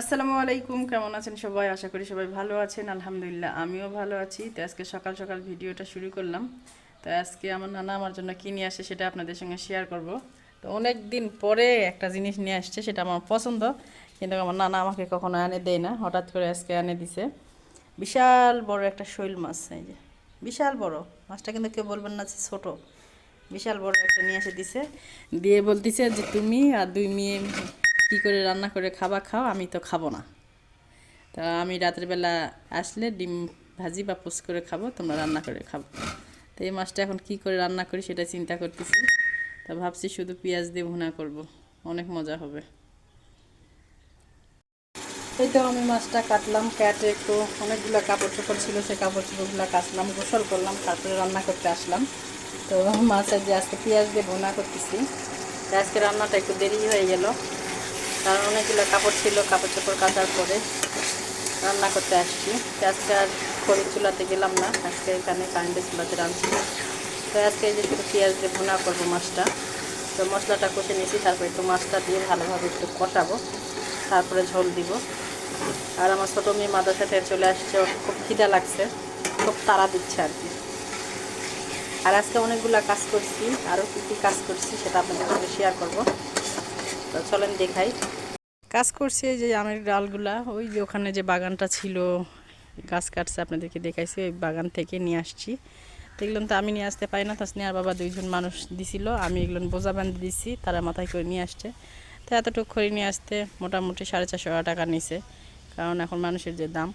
আসসালামু আলাইকুম, কেমন আছেন সবাই? আশা করি সবাই ভালো আছেন, আলহামদুলিল্লাহ আমিও ভালো আছি। তো আজকে সকাল সকাল ভিডিওটা শুরু করলাম। তো আজকে আমার নানা আমার জন্য কী নিয়ে আসে সেটা আপনাদের সঙ্গে শেয়ার করব। তো অনেক দিন পরে একটা জিনিস নিয়ে আসছে, সেটা আমার পছন্দ। কিন্তু আমার নানা আমাকে কখনো এনে দেয় না, হঠাৎ করে আজকে এনে দিছে। বিশাল বড় একটা শৈল মাছ, এই যে। বিশাল বড়, মাছটা কিন্তু কেউ বলবেন না যে ছোটো। বিশাল বড় একটা নিয়ে এসে দিছে। দিয়ে বলতেছে যে, তুমি আর দুই মেয়ে কী করে রান্না করে খাবা, খাও, আমি তো খাব না। তা আমি রাতের বেলা আসলে ডিম ভাজি বা পোস্ট করে খাব, তোমরা রান্না করে খাব। তো এই মাছটা এখন কি করে রান্না করি সেটা চিন্তা করতেছি। তা ভাবছি শুধু পেঁয়াজ দিয়ে ভুনা করব, অনেক মজা হবে। এই তো আমি মাছটা কাটলাম, কেটে একটু অনেকগুলো কাপড় চোপড় ছিল সেই কাপড় চোপড়গুলো কাটলাম গোসল করলাম, তারপরে রান্না করতে আসলাম। তো মাছের যে আজকে পেঁয়াজ দিয়ে ভুনা করতেছি। আজকে রান্নাটা একটু দেরি হয়ে গেল। কারণ অনেকগুলো কাপড় ছিল, কাপড় চোপড় কাচার পরে রান্না করতে আসছি। আজকে আর খড়ি চুলাতে গেলাম না, আজকে এখানে কারেন্টের চুলাতে রাঁধছি। তো আজকে যে শুধু পেঁয়াজ দিয়ে ভুনা করব মাছটা। তো মশলাটা কষে নিয়েছি, তারপরে একটু মাছটা দিয়ে ভালোভাবে একটু কষাবো তারপরে ঝোল দিব। আর আমার ছোটো মেয়ে মাদ্রাসা থেকে চলে আসছে খুব খিদা লাগছে, খুব তাড়া দিচ্ছে আর কি। আর আজকে অনেকগুলো কাজ করছি, আরও কী কী কাজ করছি সেটা আপনাদের সঙ্গে শেয়ার করব। তো চলেন দেখাই। কাজ করছে যে আমের ডালগুলা, ওই যে ওখানে যে বাগানটা ছিল, গাছ কাটছে, আপনাদেরকে দেখাইছি, ওই বাগান থেকে নিয়ে আসছি। তো এগুলো তো আমি নিয়ে আসতে পারি না তাছাড়া আর বাবা দুইজন মানুষ দিছিল, আমি এগুলো বোঝা বান্ধি দিছি, তারা মাথায় করে নিয়ে আসছে। তো এতটুকু খড়ি নিয়ে আসতে মোটামুটি সাড়ে চারশো টাকা নিছে, কারণ এখন মানুষের যে দাম।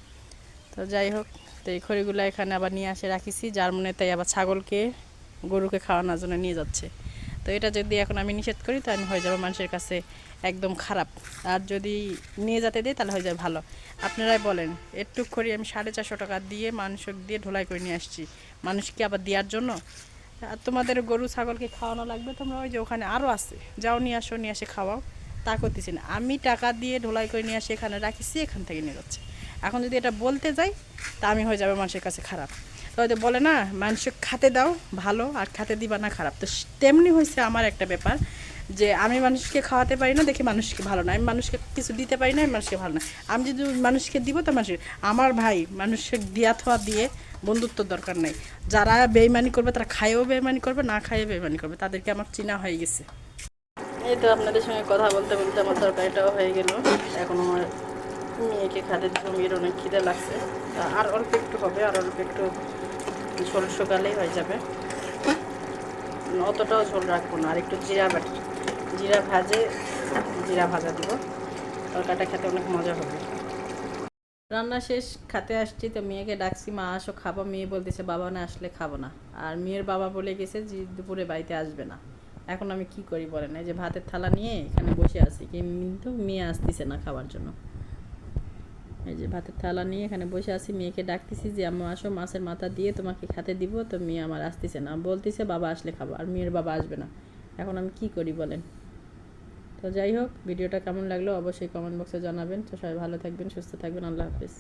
তো যাই হোক, তো এই খড়িগুলো এখানে আবার নিয়ে আসে রাখিছি, যার মনে তাই আবার ছাগলকে, গরুকে খাওয়ানোর জন্য নিয়ে যাচ্ছে। তো এটা যদি এখন আমি নিষেধ করি তো আমি হয়ে যাব মানুষের কাছে একদম খারাপ। আর যদি নিয়ে যেতে দিই তাহলে হয়ে যাবে ভালো। আপনারাই বলেন, একটু করে আমি সাড়ে চারশো টাকা দিয়ে মানুষ দিয়ে ঢোলাই করে নিয়ে আসছি। মানুষকে আবার দেওয়ার জন্য? আর তোমাদের গরু, ছাগলকে খাওয়ানো লাগবে তোমরা? ওই যে ওখানে আরও আছে। যাও নিয়ে আসো, নিয়ে আসে খাওয়াও। তা করতেছি না। আমি টাকা দিয়ে ঢোলাই করে নিয়ে আসি এখানে রাখিছি, এখান থেকে নিয়ে যাচ্ছে। এখন যদি এটা বলতে যাই, তা আমি হয়ে যাবে মানুষের কাছে খারাপ। তো হয়তো বলে না মানুষকে খাতে দাও, ভালো, আর খাতে দিবা না খারাপ। তো তেমনি হয়েছে আমার একটা ব্যাপার যে আমি মানুষকে খাওয়াতে পারি না, দেখি মানুষকে ভালো না। আমি মানুষকে কিছু দিতে পারি না, আমি মানুষকে ভালো না। আমি যদি মানুষকে দিব, তো মানুষের আমার ভাই মানুষকে দিয়া থোয়া দিয়ে বন্ধুত্ব দরকার নেই। যারা বেইমানি করবে, তারা খাইয়েও বেইমানি করবে, না খাইয়ে বেইমানি করবে। তাদেরকে আমার চিনা হয়ে গেছে। এই তো আপনাদের সঙ্গে কথা বলতে বলতে আমার তরকারিটাও হয়ে গেল। এখন আমার মেয়েকে খাতে জমির অনেক খিদে লাগছে। আর অল্প একটু হবে, আর অল্প একটু ঝোল শুকালেই হয়ে যাবে। অতটাও ঝোল রাখব না, আর একটু জিরা বাটি, জিরা ভাজে, জিরা ভাজা দিব। তরকারিটা খেতে অনেক মজা হবে। রান্না শেষ, খাতে আসছি, তো মেয়েকে ডাকছি, মা আসো, খাব। মেয়ে বলতেছে, বাবা না আসলে খাব না। আর মেয়ের বাবা বলে গেছে যে, দুপুরে বাড়িতে আসবে না। এখন আমি কি করি বলেন? এই যে ভাতের থালা নিয়ে এখানে বসে আছি, কিন্তু মেয়ে আসতেছে না খাওয়ার জন্য। এই যে ভাতের থালা নিয়ে এখানে বসে আছি, মেয়েকে ডাকতেছি যে আমি আসো, মাছের মাথা দিয়ে তোমাকে খাতে দিব। তো মেয়ে আমার আসতেছে না। বলতেছে, বাবা আসলে খাব। আর মেয়ের বাবা আসবে না। এখন আমি কি করি বলেন? তো যাই হোক, ভিডিওটা কেমন লাগল অবশ্যই কমেন্ট বক্সে জানাবেন। তো সবাই ভালো থাকবেন, সুস্থ থাকবেন। আল্লাহ হাফিজ।